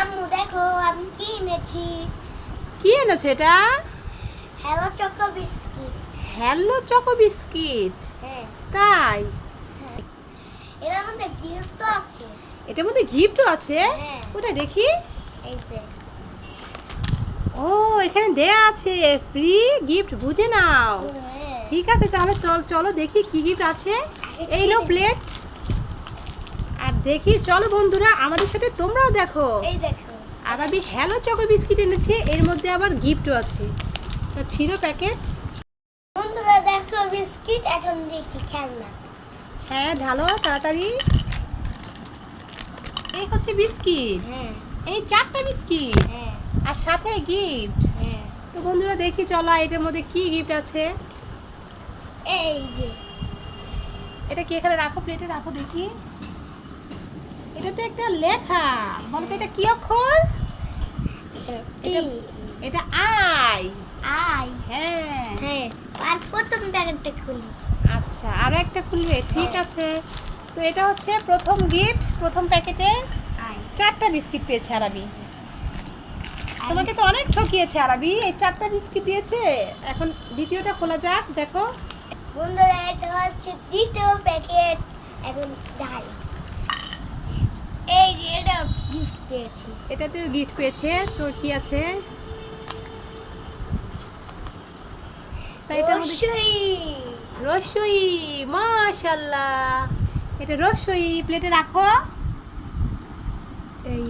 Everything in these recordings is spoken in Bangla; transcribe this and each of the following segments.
আম্মু দেখো আমি কি এনেছি? কি এনেছো এটা? Hello choco biscuit. Hello choco biscuit. হ্যাঁ। তাই? হ্যাঁ। এর মধ্যে গিফট আছে। এটার মধ্যে গিফটও আছে? হ্যাঁ। কোথায় দেখি? এই যে। ও এখানে দেয়া আছে। ফ্রি গিফট বুঝে নাও। হ্যাঁ। ঠিক আছে তাহলে চল চলো দেখি কি গিফট আছে। এই নো প্লেট দেখি চলো বন্ধুরা আমাদের সাথে তোমরাও দেখো। এই দেখো। আর আমি হ্যালো চকো বিস্কিট এনেছি এর মধ্যে আবার গিফটও আছে। তা ছিল প্যাকেট বন্ধুরা দেখো বিস্কিট এখন দেখি খেলনা। হ্যাঁ ঢালো তাড়াতাড়ি। এই হচ্ছে বিস্কিট হ্যাঁ। এই চারটা বিস্কিট হ্যাঁ। আর সাথে গিফট হ্যাঁ। তো বন্ধুরা দেখি চলো এটার মধ্যে কি গিফট আছে? এই যে। এটা কি এখানে রাখো প্লেটে রাখো দেখি। এটা তো একটা লেখা। বলো তো এটা কি অক্ষর? এটা আই। আই। হ্যাঁ। হ্যাঁ। আর প্রথম প্যাকেটটা খুলি। আচ্ছা আরও একটা খুলবে? ঠিক আছে। তো এটা হচ্ছে প্রথম গিফট প্রথম প্যাকেটের আই। চারটা বিস্কিট পেয়েছে আরাবি। তোমাকে তো অনেক ঠকিয়েছে আরাবি। এই চারটা বিস্কিট দিয়েছে। এখন দ্বিতীয়টা খোলা যাক দেখো। বন্ধুরা এটা হচ্ছে দ্বিতীয় প্যাকেট। এখন যে এটা গিফট পেয়েছি। এটাতে গিফট পেয়েছে তো কি আছে? তাই মধ্যে রসই। রসই এটা রসই প্লেটে রাখো। এই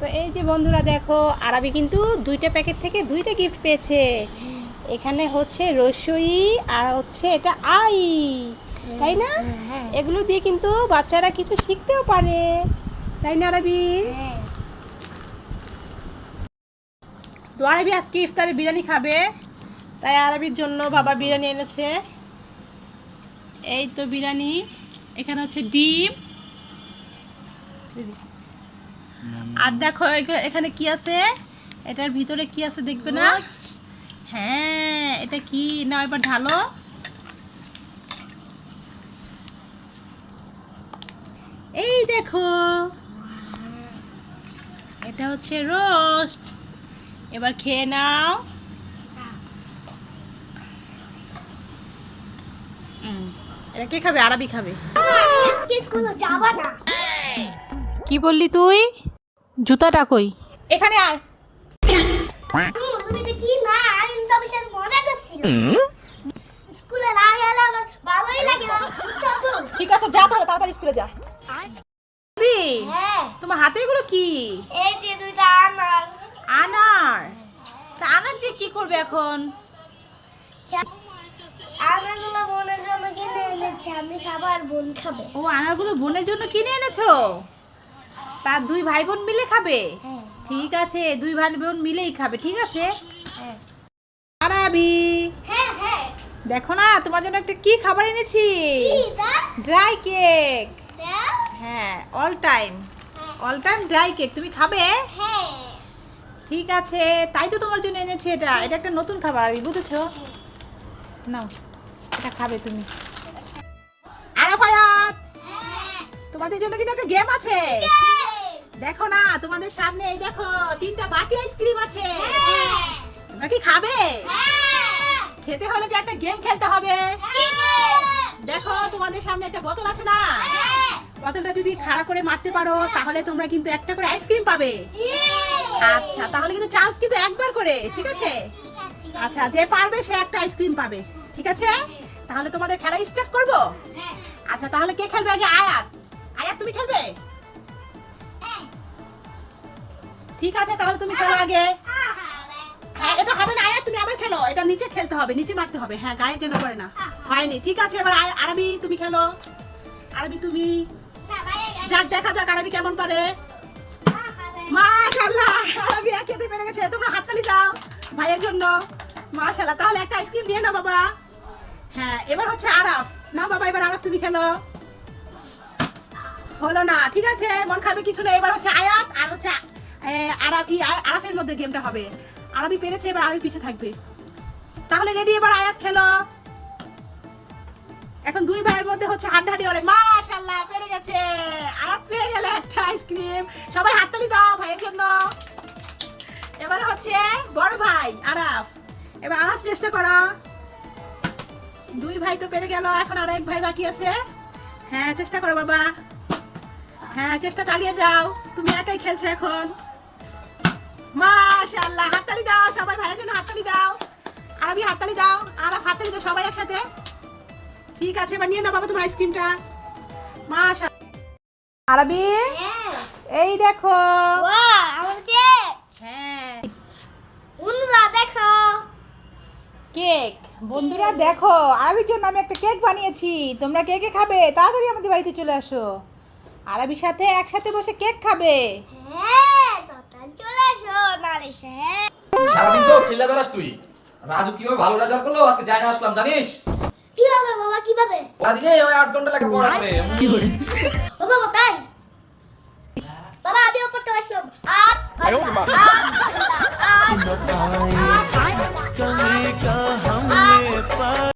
তো এই যে বন্ধুরা দেখো আরবি কিন্তু দুইটা প্যাকেট থেকে দুইটা গিফট পেয়েছে। এখানে হচ্ছে রসই আর হচ্ছে এটা আই। তাই না? হ্যাঁ এগুলো দিয়ে কিন্তু বাচ্চারা কিছু শিখতেও পারে। তাই না আরবি হ্যাঁ। তো আরবি আজকে ইফতারে বিরিয়ানি খাবে। তাই আরবির জন্য বাবা বিরিয়ানি এনেছে। এই তো বিরিয়ানি। এখানে হচ্ছে ডিম। আর দেখো এখানে কি আছে? এটার ভিতরে কি আছে দেখবে না? হ্যাঁ এটা কি? না এবার ঢালো। এই দেখো। এটা হচ্ছে রোস্ট। এবার খেয়ে নাও। এটা কে খাবে? আরবি খাবে। কি বললি তুই? জুতাটা কই? এখানে আয়। ঠিক আছে যা তাহলে তাড়াতাড়ি স্কুলে যা। তোমার হাতে এগুলো কি? আনার। তা আনার দিয়ে কি করবে এখন? আনাগুলো বোনের জন্য কিনে এনেছি আমি খাবার বোন খাবে। ও আনারগুলো বোনের জন্য কিনে এনেছো? তার দুই ভাই বোন মিলে খাবে? হ্যাঁ। ঠিক আছে দুই ভাই বোন মিলেই খাবে ঠিক আছে? হ্যাঁ। আরাবি হ্যাঁ হ্যাঁ। দেখো না তোমার জন্য একটা কি খাবার এনেছি? Dry cake. হ্যাঁ all time all time dry cake তুমি খাবে? হ্যাঁ। ঠিক আছে তাই তো তোমার জন্য এনেছি এটা এটা একটা নতুন খাবার আমি বুঝেছ? নাও এটা খাবে তুমি। আরাফায়াত হ্যাঁ তোমাদের জন্য কিন্তু একটা গেম আছে। দেখো না তোমাদের সামনে এই দেখো তিনটা বাটি আইসক্রিম আছে। তোমরা কি খাবে? খেতে হলে যে একটা গেম খেলতে হবে। দেখো তোমাদের সামনে একটা বোতল আছে না? বোতলটা যদি খাড়া করে মারতে পারো তাহলে তোমরা কিন্তু একটা করে আইসক্রিম পাবে। আচ্ছা তাহলে কিন্তু চান্স কিন্তু একবার করে ঠিক আছে? আচ্ছা যে পারবে সে একটা আইসক্রিম পাবে ঠিক আছে? তাহলে তোমাদের খেলা স্টার্ট করব? আচ্ছা তাহলে কে খেলবে আগে? আয়াত। আয়াত তুমি খেলবে? ঠিক আছে তাহলে তুমি খেলো আগে। হ্যাঁ এটা হবে না আয়াত তুমি আবার খেলো। এটা নিচে খেলতে হবে নিচে মারতে হবে। হ্যাঁ গায়ে যেন করে না। হয়নি ঠিক আছে এবার আরবি তুমি খেলো। আরবি তুমি যাক, দেখা যাক আরবি কেমন পারে। মাশাআল্লাহ, আরবি গেছে। তোমরা ভাইয়ের জন্য। তাহলে একটা নিয়ে নাও বাবা। হ্যাঁ এবার হচ্ছে আরাফ। নাও বাবা, এবার আরাফ তুমি খেলো। হলো না, ঠিক আছে, মন কিছু এবার হচ্ছে আয়াত আর হচ্ছে আরাফের মধ্যে গেমটা হবে। আরবি পেরেছে, এবার আরবি পিছে থাকবে। তাহলে রেডি এবার আয়াত খেলো। এখন দুই ভাইয়ের মধ্যে হচ্ছে হাড্ডাহাড্ডি অনেক মাশাআল্লাহ, পেরে গেছে। আরাত পেয়ে গেলে একটা আইসক্রিম। সবাই হাততালি দাও ভাইয়ের জন্য। এবারে হচ্ছে বড় ভাই, আরাফ। এবার আরাফ চেষ্টা করো। দুই ভাই তো পেরে গেল, এখন আর এক ভাই বাকি আছে। হ্যাঁ চেষ্টা করো বাবা। হ্যাঁ চেষ্টা চালিয়ে যাও। তুমি একাই খেলছো এখন। মাশাআল্লাহ, হাততালি দাও সবাই, ভাইয়ের জন্য হাততালি দাও। আরবি হাততালি দাও। আরাফ, হাততালি দাও সবাই একসাথে। ঠিক আছে এবার নিয়ে নাও বাবা তোমার আইসক্রিমটা। মাশাআল্লাহ আরবি? হ্যাঁ। এই দেখো। ওয়া আমার কেক। হ্যাঁ। বন্ধুরা দেখো। কেক। বন্ধুরা দেখো আরবির জন্য আমি একটা কেক বানিয়েছি। তোমরা কে কে খাবে? তাড়াতাড়ি আমাদের বাড়িতে চলে আসো। আরবির সাথে একসাথে বসে কেক খাবে। হ্যাঁ তাড়াতাড়ি চলে এসো নালে হ্যাঁ সারাদিন তো খেলে বেড়াস তুই। রাজু কীভাবে ভালো রেজাল্ট করল? আজকে যাই না আসলাম জানিস? কীভাবে বাবা কীভাবে? দিলে ওই 8 ঘণ্টা লেখা কি করে ও বাবা তাই? বাবা আমিও করতে আসলাম আর আট আট